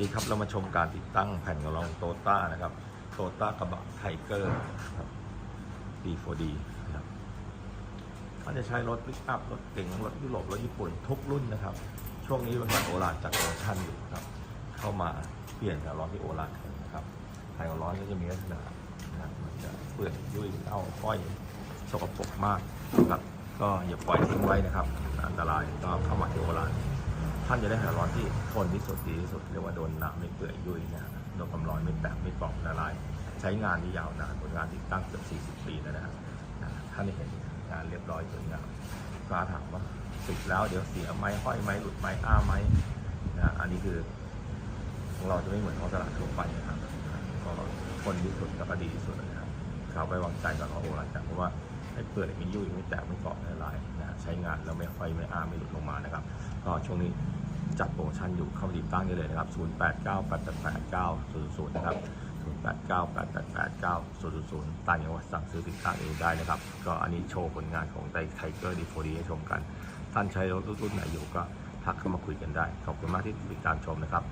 ดีครับเรามาชมการติดตั้งแผ่นกระรองโตต้านะครับโตต้ากระบะไทเกอร์ครับ D4D นะครับมันจะใช้รถปิกอัพรถเก๋งรถยุโรปรถญี่ปุ่นทุกรุ่นนะครับ ช่วงนี้บริษัทโอรานจัดโปรโมชั่นอยู่ครับ เข้ามาเปลี่ยนกับร้อนที่โอรานกันนะครับไทยกับร้อนก็จะมีลักษณะนะครับมันจะเปื่อยยุ่ยเน่าค่อยสกปรกมากนะครับ ก็อย่าปล่อยทิ้งไว้นะครับ อันตรายก็เข้ามา ท่านจะได้หาร้อนที่ทนที่สุดดีที่สุดเรียกว่าโดนน้ำไม่เปื่อยยุ่ยนะโดนความร้อนไม่แตกไม่กรอบละลาย ใช้งานที่ยาวนานผลงานที่ตั้งเกือบ40 ปีแล้วนะฮะนะท่านได้เห็นงานเรียบร้อยสวยงามกล้าถามว่าติดแล้วเดี๋ยวเสียไหมห้อยไหมหลุดไหมอ้าไหมนะอันนี้คือ ของเราจะไม่เหมือนท้องตลาดทั่วไปนะครับก็คนที่สุดแล้วก็ดีที่สุดนะครับเขาไปวางใจกับเขาโอรันจังเพราะว่าให้เปื่อยไม่ยุ่ยไม่แตกไม่เกาะไม่ละลายนะใช้งานแล้วไม่ค่อยไม่อ้าไม่หลุดลงมานะครับ ก็ช่วงนี้ จัดโปรโมชั่นอยู่เข้ามาติดตั้งได้เลยนะครับ 0 8 9 8 8 8 9 0 0นะครับ 0 8 9 8 8 8 9 0 0 ต่างจังหวัดสั่งซื้อติดตั้งเองได้นะครับ ก็อันนี้โชว์ผลงานของไทเกอร์ดีโฟดีให้ชมกัน ท่านใช้รถรุ่นไหนอยู่ก็ทักเข้ามาคุยกันได้ ขอบคุณมากที่ติดตามชมนะครับ